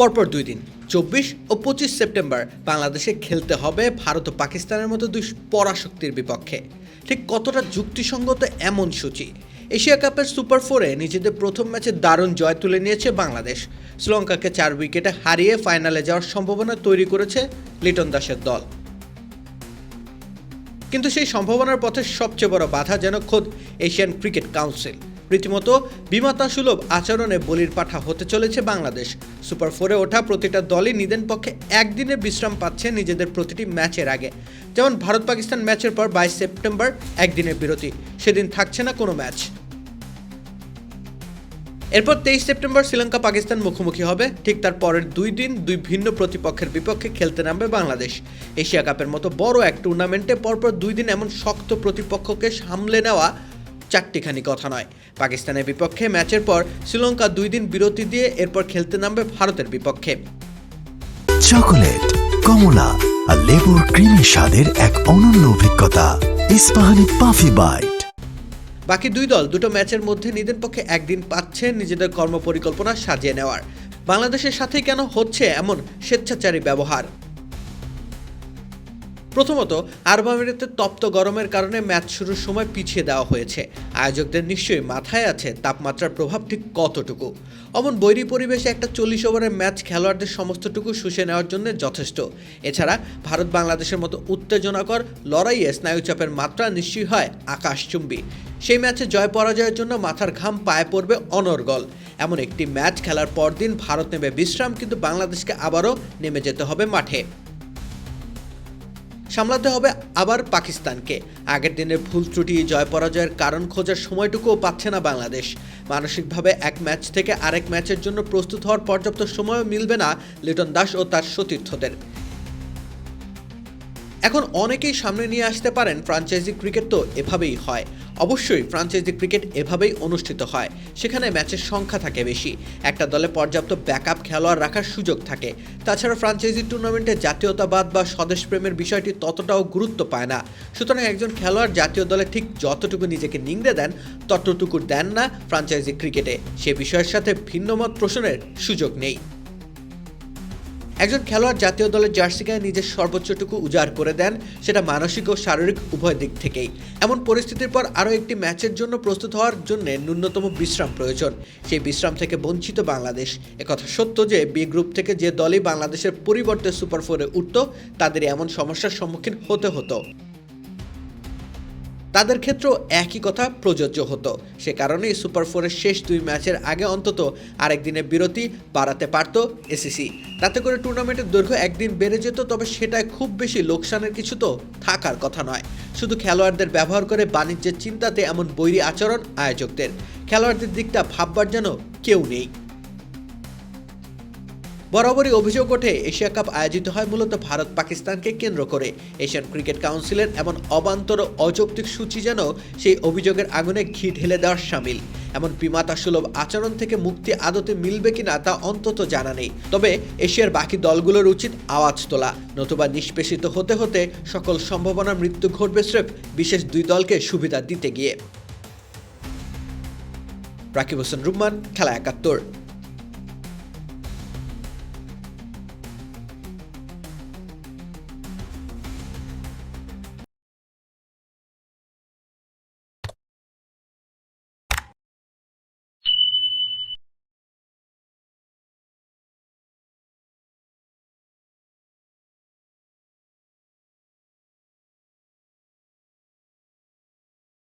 পরপর দুই দিন, চব্বিশ ও পঁচিশ সেপ্টেম্বর বাংলাদেশে খেলতে হবে ভারত ও পাকিস্তানের মতো দুই পরাশক্তির বিপক্ষে। ঠিক কতটা যুক্তিসঙ্গত এমন সূচি? এশিয়া কাপের সুপার ফোরে নিজেদের প্রথম ম্যাচে দারুণ জয় তুলে নিয়েছে বাংলাদেশ। শ্রীলঙ্কাকে চার উইকেটে হারিয়ে ফাইনালে যাওয়ার সম্ভাবনা তৈরি করেছে লিটন দাসের দল। কিন্তু সেই সম্ভাবনার পথে সবচেয়ে বড় বাধা যেন খোদ এশিয়ান ক্রিকেট কাউন্সিল। রীতিমতো বিমাতা সুলভ আচরণে বলির পাঠা হতে চলেছে বাংলাদেশ। সুপার ফোরে ওঠা প্রতিটা দলই নিদেন পক্ষে একদিনের বিশ্রাম পাচ্ছে নিজেদের প্রতিটি ম্যাচের আগে। যেমন ভারত পাকিস্তান ম্যাচের পর বাইশ সেপ্টেম্বর একদিনের বিরতি। সেদিন থাকছে না কোনো ম্যাচ। এরপর তেইশ সেপ্টেম্বর শ্রীলঙ্কা পাকিস্তান মুখোমুখি হবে। ঠিক তার পরের দুই দিন দুই ভিন্ন প্রতিপক্ষের বিপক্ষে খেলতে নামবে বাংলাদেশ। এশিয়া কাপের মতো বড় এক টুর্নামেন্টে পরপর দুই দিন এমন শক্ত প্রতিপক্ষকে সামলে নেওয়া চারটিখানি কথা নয়। পাকিস্তানের বিপক্ষে ম্যাচের পর শ্রীলঙ্কা দুই দিন বিরতি দিয়ে এরপর খেলতে নামবে ভারতের বিপক্ষে। চকোলেট কমলা আর লেবুর ক্রিমি স্বাদের এক অনন্য অভিজ্ঞতা ইস্পাহানি পাফি বাইট। বাকি দুই দল দুটো ম্যাচের মধ্যে নিদেন পক্ষে একদিন পাচ্ছে নিজেদের কর্মপরিকল্পনা সাজিয়ে নেওয়ার। বাংলাদেশের সাথে কেন হচ্ছে এমন স্বেচ্ছাচারী ব্যবহার? প্রথমত, আরব আমিরাতের তপ্ত গরমের কারণে ম্যাচ শুরুর সময় পিছিয়ে দেওয়া হয়েছে। আয়োজকদের নিশ্চয়ই মাথায় আছে তাপমাত্রার প্রভাব ঠিক কতটুকু। অমন বৈরী পরিবেশে একটা চল্লিশ ওভারের ম্যাচ খেলোয়াড়দের সমস্তটুকু শুষে নেওয়ার জন্য যথেষ্ট। এছাড়া, ভারত বাংলাদেশের মতো উত্তেজনাকর লড়াইয়ে স্নায়ুচাপের মাত্রা নিশ্চয়ই হয় আকাশচুম্বী। সেই ম্যাচে জয় পরাজয়ের জন্য মাথার ঘাম পায়ে পড়বে অনর্গল। এমন একটি ম্যাচ খেলার পরদিন ভারত নেবে বিশ্রাম, কিন্তু বাংলাদেশকে আবারও নেমে যেতে হবে মাঠে। সামলাতে হবে আবার পাকিস্তানকে। আগের দিনের ভুল ত্রুটি জয় পরাজয়ের কারণ খোঁজার সময়টুকুও পাচ্ছে না বাংলাদেশ। মানসিকভাবে এক ম্যাচ থেকে আরেক ম্যাচের জন্য প্রস্তুত হওয়ার পর্যাপ্ত সময়ও মিলবে না লিটন দাস ও তার সতীর্থদের। এখন অনেকেই সামনে নিয়ে আসতে পারেন ফ্রাঞ্চাইজি ক্রিকেট তো এভাবেই হয়। অবশ্যই ফ্রাঞ্চাইজি ক্রিকেট এভাবেই অনুষ্ঠিত হয়। সেখানে ম্যাচের সংখ্যা থাকে বেশি। একটা দলে পর্যাপ্ত ব্যাকআপ খেলোয়াড় রাখার সুযোগ থাকে। তাছাড়া ফ্রাঞ্চাইজি টুর্নামেন্টে জাতীয়তাবাদ বা স্বদেশপ্রেমের বিষয়টি ততটাও গুরুত্ব পায় না। সুতরাং একজন খেলোয়াড় জাতীয় দলে ঠিক যতটুকু নিজেকে নিংড়ে দেন, ততটুকু দেন না ফ্রাঞ্চাইজি ক্রিকেটে সে বিষয়ের সাথে ভিন্নমত প্রশ্নের সুযোগ নেই। একজন খেলোয়াড় জাতীয় দলের জার্সি গায়ে নিজের সর্বোচ্চটুকু উজাড় করে দেন, সেটা মানসিক ও শারীরিক উভয় দিক থেকেই। এমন পরিস্থিতির পর আরও একটি ম্যাচের জন্য প্রস্তুত হওয়ার জন্য ন্যূনতম বিশ্রাম প্রয়োজন। সেই বিশ্রাম থেকে বঞ্চিত বাংলাদেশ। একথা সত্য যে বি গ্রুপ থেকে যে দলই বাংলাদেশের পরিবর্তে সুপার ফোরে উঠত তাদের এমন সমস্যার সম্মুখীন হতে হতো। তাদের ক্ষেত্রেও একই কথা প্রযোজ্য হতো। সে কারণেই সুপার ফোরের শেষ দুই ম্যাচের আগে অন্তত আরেক দিনের বিরতি বাড়াতে পারত এসিসি। তাতে করে টুর্নামেন্টের দৈর্ঘ্য একদিন বেড়ে যেত, তবে সেটায় খুব বেশি লোকসানের কিছু তো থাকার কথা নয়। শুধু খেলোয়াড়দের ব্যবহার করে বাণিজ্যের চিন্তাতে এমন বৈরী আচরণ আয়োজকদের। খেলোয়াড়দের দিকটা ভাববার যেন কেউ নেই। বরাবরই অভিযোগ ওঠে, এশিয়া কাপ আয়োজিত হয় মূলত ভারত পাকিস্তানকে কেন্দ্র করে। এশিয়ান ক্রিকেট কাউন্সিলের এমন অবান্তর অযৌক্তিক সূচি যেন সেই অভিযোগের আগুনে ঘি ঢেলে দেওয়ার সামিল। এমন বিমাতা সুলভ আচরণ থেকে মুক্তি আদতে মিলবে কিনা তা অন্তত জানা নেই। তবে এশিয়ার বাকি দলগুলোর উচিত আওয়াজ তোলা। নতুবা নিষ্পেষিত হতে হতে সকল সম্ভাবনার মৃত্যু ঘটবে স্রেফ বিশেষ দুই দলকে সুবিধা দিতে গিয়ে। রাকিব হোসেন রুম্মান খেলা একাত্তর।